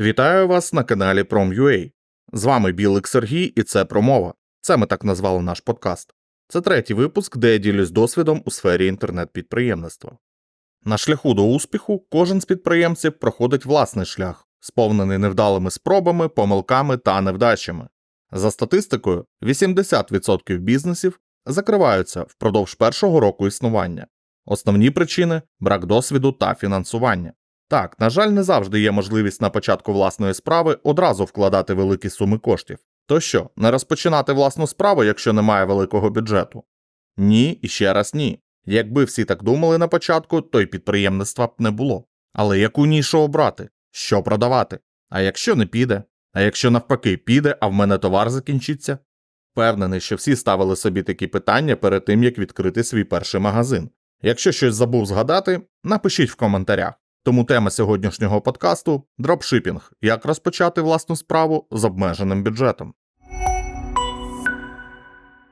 Вітаю вас на каналі Prom.ua. З вами Білик Сергій і це промова. Це ми так назвали наш подкаст. Це третій випуск, де я ділюсь досвідом у сфері інтернет-підприємництва. На шляху до успіху кожен з підприємців проходить власний шлях, сповнений невдалими спробами, помилками та невдачами. За статистикою, 80% бізнесів закриваються впродовж першого року існування. Основні причини брак досвіду та фінансування. Так, на жаль, не завжди є можливість на початку власної справи одразу вкладати великі суми коштів. То що, не розпочинати власну справу, якщо немає великого бюджету? Ні, і ще раз ні. Якби всі так думали на початку, то й підприємництва б не було. Але яку нішу обрати? Що продавати? А якщо не піде? А якщо навпаки піде, а в мене товар закінчиться? Впевнений, що всі ставили собі такі питання перед тим, як відкрити свій перший магазин. Якщо щось забув згадати, напишіть в коментарях. Тому тема сьогоднішнього подкасту дропшипінг. Як розпочати власну справу з обмеженим бюджетом.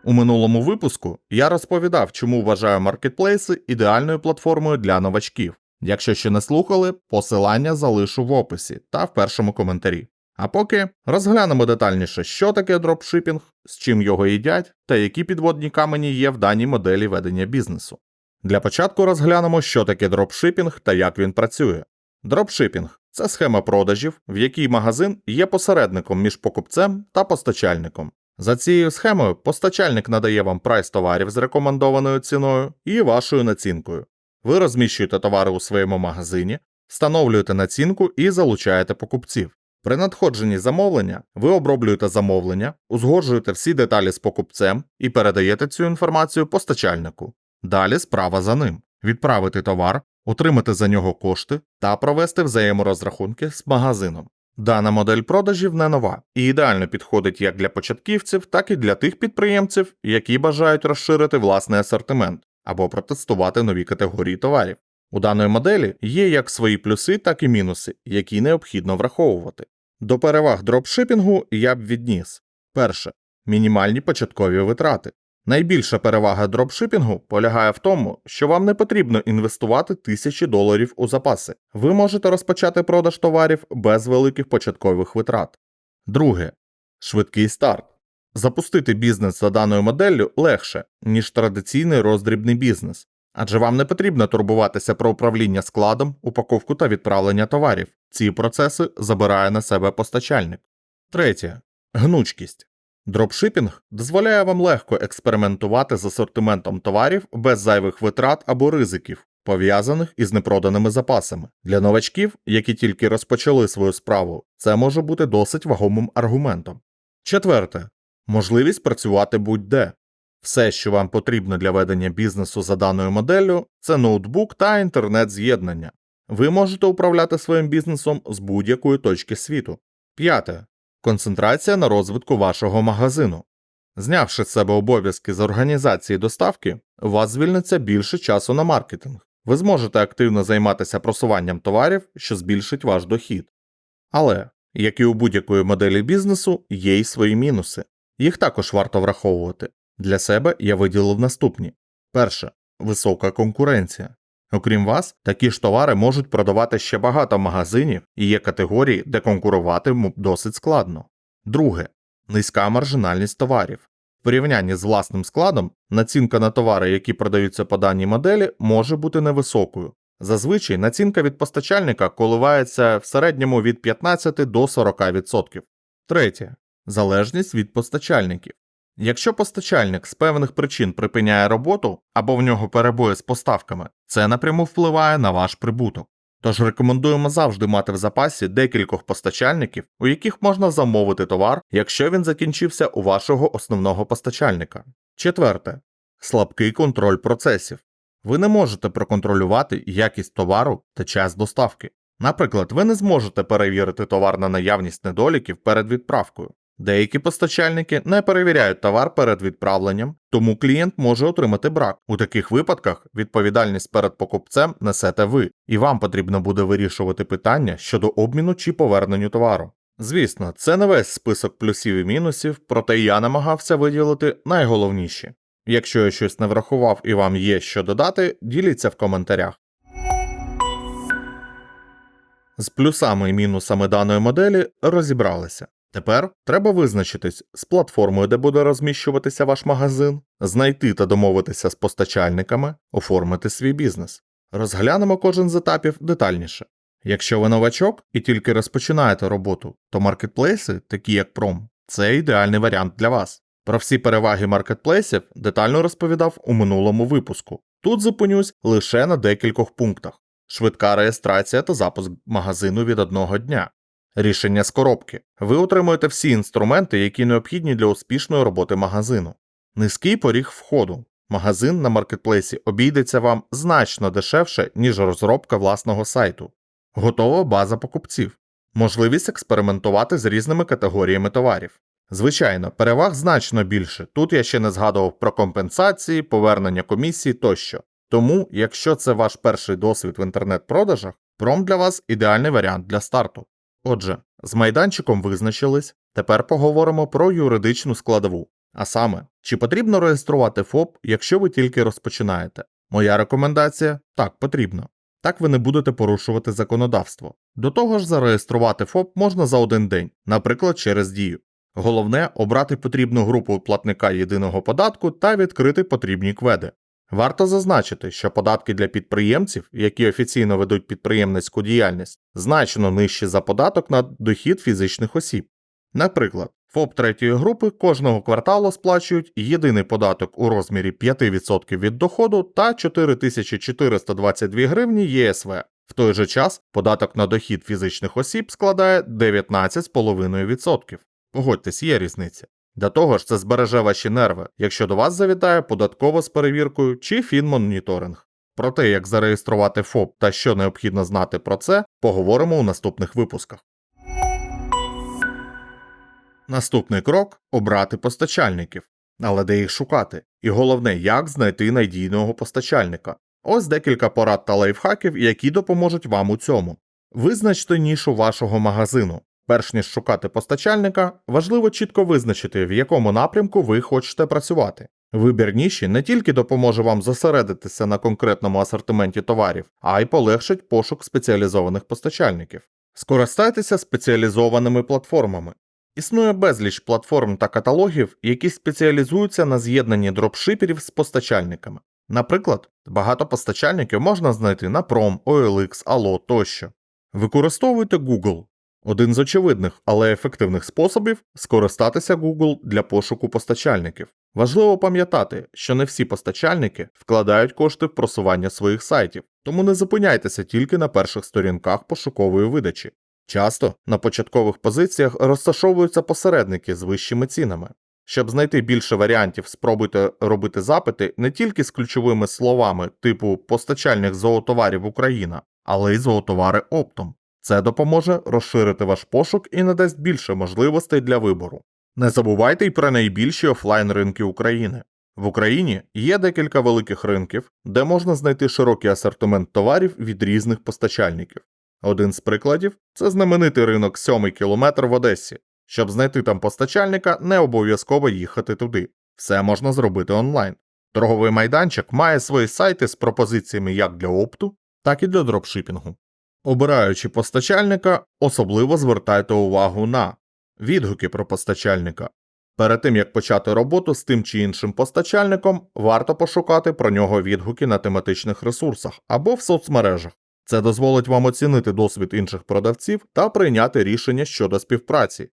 У минулому випуску я розповідав, чому вважаю маркетплейси ідеальною платформою для новачків. Якщо ще не слухали, посилання залишу в описі та в першому коментарі. А поки розглянемо детальніше, що таке дропшипінг, з чим його їдять та які підводні камені є в даній моделі ведення бізнесу. Для початку розглянемо, що таке дропшипінг та як він працює. Дропшипінг це схема продажів, в якій магазин є посередником між покупцем та постачальником. За цією схемою постачальник надає вам прайс товарів з рекомендованою ціною і вашою націнкою. Ви розміщуєте товари у своєму магазині, встановлюєте націнку і залучаєте покупців. При надходженні замовлення ви оброблюєте замовлення, узгоджуєте всі деталі з покупцем і передаєте цю інформацію постачальнику. Далі справа за ним відправити товар, отримати за нього кошти та провести взаєморозрахунки з магазином. Дана модель продажів не нова і ідеально підходить як для початківців, так і для тих підприємців, які бажають розширити власний асортимент або протестувати нові категорії товарів. У даної моделі є як свої плюси, так і мінуси, які необхідно враховувати. До переваг дропшипінгу я б відніс перше мінімальні початкові витрати. Найбільша перевага дропшипінгу полягає в тому, що вам не потрібно інвестувати тисячі доларів у запаси. Ви можете розпочати продаж товарів без великих початкових витрат. Друге швидкий старт. Запустити бізнес за даною моделлю легше, ніж традиційний роздрібний бізнес, адже вам не потрібно турбуватися про управління складом, упаковку та відправлення товарів. Ці процеси забирає на себе постачальник. Третє гнучкість. Дропшипінг дозволяє вам легко експериментувати з асортиментом товарів без зайвих витрат або ризиків, пов'язаних із непроданими запасами. Для новачків, які тільки розпочали свою справу, це може бути досить вагомим аргументом. Четверте можливість працювати будь-де. Все, що вам потрібно для ведення бізнесу за даною моделлю, це ноутбук та інтернет-з'єднання. Ви можете управляти своїм бізнесом з будь-якої точки світу. П'яте. Концентрація на розвитку вашого магазину. Знявши з себе обов'язки з організації доставки, у вас звільниться більше часу на маркетинг. Ви зможете активно займатися просуванням товарів, що збільшить ваш дохід. Але, як і у будь-якої моделі бізнесу, є й свої мінуси. Їх також варто враховувати. Для себе я виділив наступні: перше висока конкуренція. Окрім вас, такі ж товари можуть продавати ще багато магазинів і є категорії, де конкурувати досить складно. Друге низька маржинальність товарів. В порівнянні з власним складом націнка на товари, які продаються по даній моделі, може бути невисокою. Зазвичай націнка від постачальника коливається в середньому від 15 до 40%. Третє залежність від постачальників. Якщо постачальник з певних причин припиняє роботу або в нього перебої з поставками, це напряму впливає на ваш прибуток. Тож рекомендуємо завжди мати в запасі декількох постачальників, у яких можна замовити товар, якщо він закінчився у вашого основного постачальника. Четверте слабкий контроль процесів. Ви не можете проконтролювати якість товару та час доставки. Наприклад, ви не зможете перевірити товар на наявність недоліків перед відправкою. Деякі постачальники не перевіряють товар перед відправленням, тому клієнт може отримати брак. У таких випадках відповідальність перед покупцем несете ви, і вам потрібно буде вирішувати питання щодо обміну чи поверненню товару. Звісно, це не весь список плюсів і мінусів, проте я намагався виділити найголовніші. Якщо я щось не врахував і вам є що додати, діліться в коментарях. З плюсами і мінусами даної моделі розібралися. Тепер треба визначитись з платформою, де буде розміщуватися ваш магазин, знайти та домовитися з постачальниками, оформити свій бізнес. Розглянемо кожен з етапів детальніше. Якщо ви новачок і тільки розпочинаєте роботу, то маркетплейси, такі як Пром, це ідеальний варіант для вас. Про всі переваги маркетплейсів детально розповідав у минулому випуску. Тут зупинюсь лише на декількох пунктах: швидка реєстрація та запуск магазину від одного дня. Рішення з коробки. Ви отримуєте всі інструменти, які необхідні для успішної роботи магазину. Низький поріг входу. Магазин на маркетплейсі обійдеться вам значно дешевше, ніж розробка власного сайту. Готова база покупців. Можливість експериментувати з різними категоріями товарів. Звичайно, переваг значно більше. Тут я ще не згадував про компенсації, повернення комісії тощо. Тому, якщо це ваш перший досвід в інтернет-продажах, пром для вас ідеальний варіант для старту. Отже, з майданчиком визначились, тепер поговоримо про юридичну складову. А саме, чи потрібно реєструвати ФОП, якщо ви тільки розпочинаєте? Моя рекомендація так потрібно. Так ви не будете порушувати законодавство. До того ж, зареєструвати ФОП можна за один день, наприклад, через дію. Головне обрати потрібну групу платника єдиного податку та відкрити потрібні кведи. Варто зазначити, що податки для підприємців, які офіційно ведуть підприємницьку діяльність, значно нижчі за податок на дохід фізичних осіб. Наприклад, ФОП третьої групи кожного кварталу сплачують єдиний податок у розмірі 5% від доходу та 4422 гривні ЄСВ. В той же час податок на дохід фізичних осіб складає 19,5%. Погодьтесь, є різниця. До того ж, це збереже ваші нерви, якщо до вас завітає податково з перевіркою чи фінмоніторинг. Про те, як зареєструвати ФОП та що необхідно знати про це, поговоримо у наступних випусках. Наступний крок обрати постачальників. Але де їх шукати? І головне, як знайти надійного постачальника. Ось декілька порад та лайфхаків, які допоможуть вам у цьому. Визначте нішу вашого магазину. Перш ніж шукати постачальника, важливо чітко визначити, в якому напрямку ви хочете працювати. Вибір ніші не тільки допоможе вам зосередитися на конкретному асортименті товарів, а й полегшить пошук спеціалізованих постачальників. Скористайтеся спеціалізованими платформами. Існує безліч платформ та каталогів, які спеціалізуються на з'єднанні дропшиперів з постачальниками. Наприклад, багато постачальників можна знайти на Prom, OLX, Allo тощо. Використовуйте Google. Один з очевидних, але ефективних способів скористатися Google для пошуку постачальників. Важливо пам'ятати, що не всі постачальники вкладають кошти в просування своїх сайтів, тому не зупиняйтеся тільки на перших сторінках пошукової видачі. Часто на початкових позиціях розташовуються посередники з вищими цінами. Щоб знайти більше варіантів, спробуйте робити запити не тільки з ключовими словами типу постачальник зоотоварів Україна, але й зоотовари оптом. Це допоможе розширити ваш пошук і надасть більше можливостей для вибору. Не забувайте й про найбільші офлайн ринки України. В Україні є декілька великих ринків, де можна знайти широкий асортимент товарів від різних постачальників. Один з прикладів це знаменитий ринок 7 кілометр в Одесі. Щоб знайти там постачальника, не обов'язково їхати туди. Все можна зробити онлайн. Торговий майданчик має свої сайти з пропозиціями як для опту, так і для дропшипінгу. Обираючи постачальника, особливо звертайте увагу на відгуки про постачальника. Перед тим як почати роботу з тим чи іншим постачальником, варто пошукати про нього відгуки на тематичних ресурсах або в соцмережах. Це дозволить вам оцінити досвід інших продавців та прийняти рішення щодо співпраці.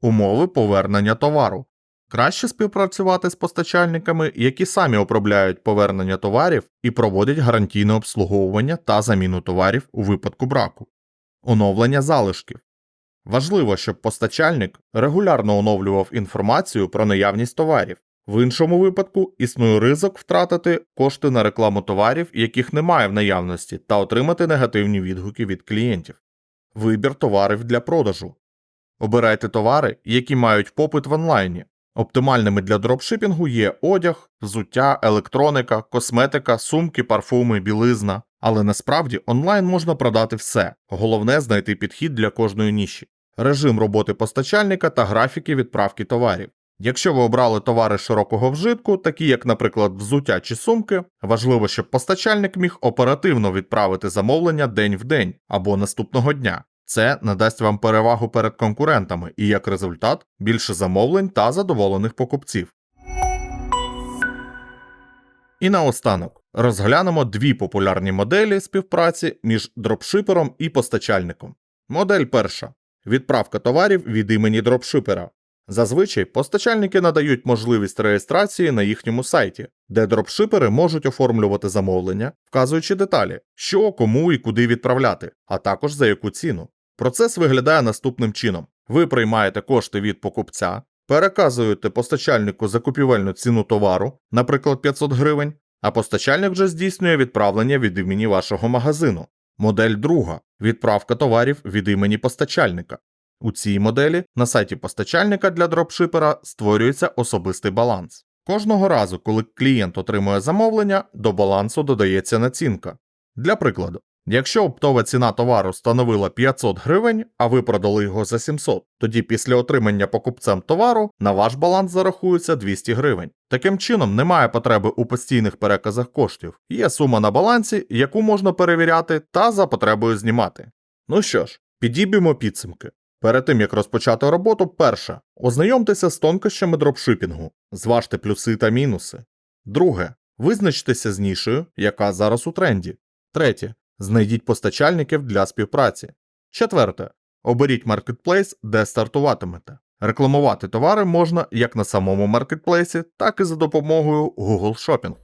Умови повернення товару. Краще співпрацювати з постачальниками, які самі обробляють повернення товарів і проводять гарантійне обслуговування та заміну товарів у випадку браку. Оновлення залишків. Важливо, щоб постачальник регулярно оновлював інформацію про наявність товарів. В іншому випадку існує ризик втратити кошти на рекламу товарів, яких немає в наявності, та отримати негативні відгуки від клієнтів. Вибір товарів для продажу. Обирайте товари, які мають попит в онлайні. Оптимальними для дропшипінгу є одяг, взуття, електроніка, косметика, сумки, парфуми, білизна. Але насправді онлайн можна продати все. Головне знайти підхід для кожної ніші, режим роботи постачальника та графіки відправки товарів. Якщо ви обрали товари широкого вжитку, такі як, наприклад, взуття чи сумки, важливо, щоб постачальник міг оперативно відправити замовлення день в день або наступного дня. Це надасть вам перевагу перед конкурентами і як результат більше замовлень та задоволених покупців. І наостанок розглянемо дві популярні моделі співпраці між дропшипером і постачальником. Модель перша відправка товарів від імені дропшипера. Зазвичай постачальники надають можливість реєстрації на їхньому сайті, де дропшипери можуть оформлювати замовлення, вказуючи деталі, що, кому і куди відправляти, а також за яку ціну. Процес виглядає наступним чином: ви приймаєте кошти від покупця, переказуєте постачальнику закупівельну ціну товару, наприклад, 500 гривень, а постачальник вже здійснює відправлення від імені вашого магазину. Модель друга відправка товарів від імені постачальника. У цій моделі на сайті постачальника для дропшипера створюється особистий баланс. Кожного разу, коли клієнт отримує замовлення, до балансу додається націнка. Для прикладу, якщо оптова ціна товару становила 500 гривень, а ви продали його за 700, тоді після отримання покупцем товару на ваш баланс зарахується 200 гривень. Таким чином, немає потреби у постійних переказах коштів. Є сума на балансі, яку можна перевіряти та за потребою знімати. Ну що ж, підіб'ємо підсумки. Перед тим як розпочати роботу, перше, ознайомтеся з тонкощами дропшипінгу, зважте плюси та мінуси. Друге, визначтеся з нішею, яка зараз у тренді. Третє, знайдіть постачальників для співпраці. Четверте, оберіть маркетплейс, де стартуватимете. Рекламувати товари можна як на самому маркетплейсі, так і за допомогою Google Shopping.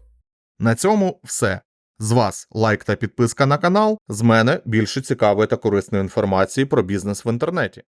На цьому все. З вас лайк та підписка на канал, з мене більше цікавої та корисної інформації про бізнес в інтернеті.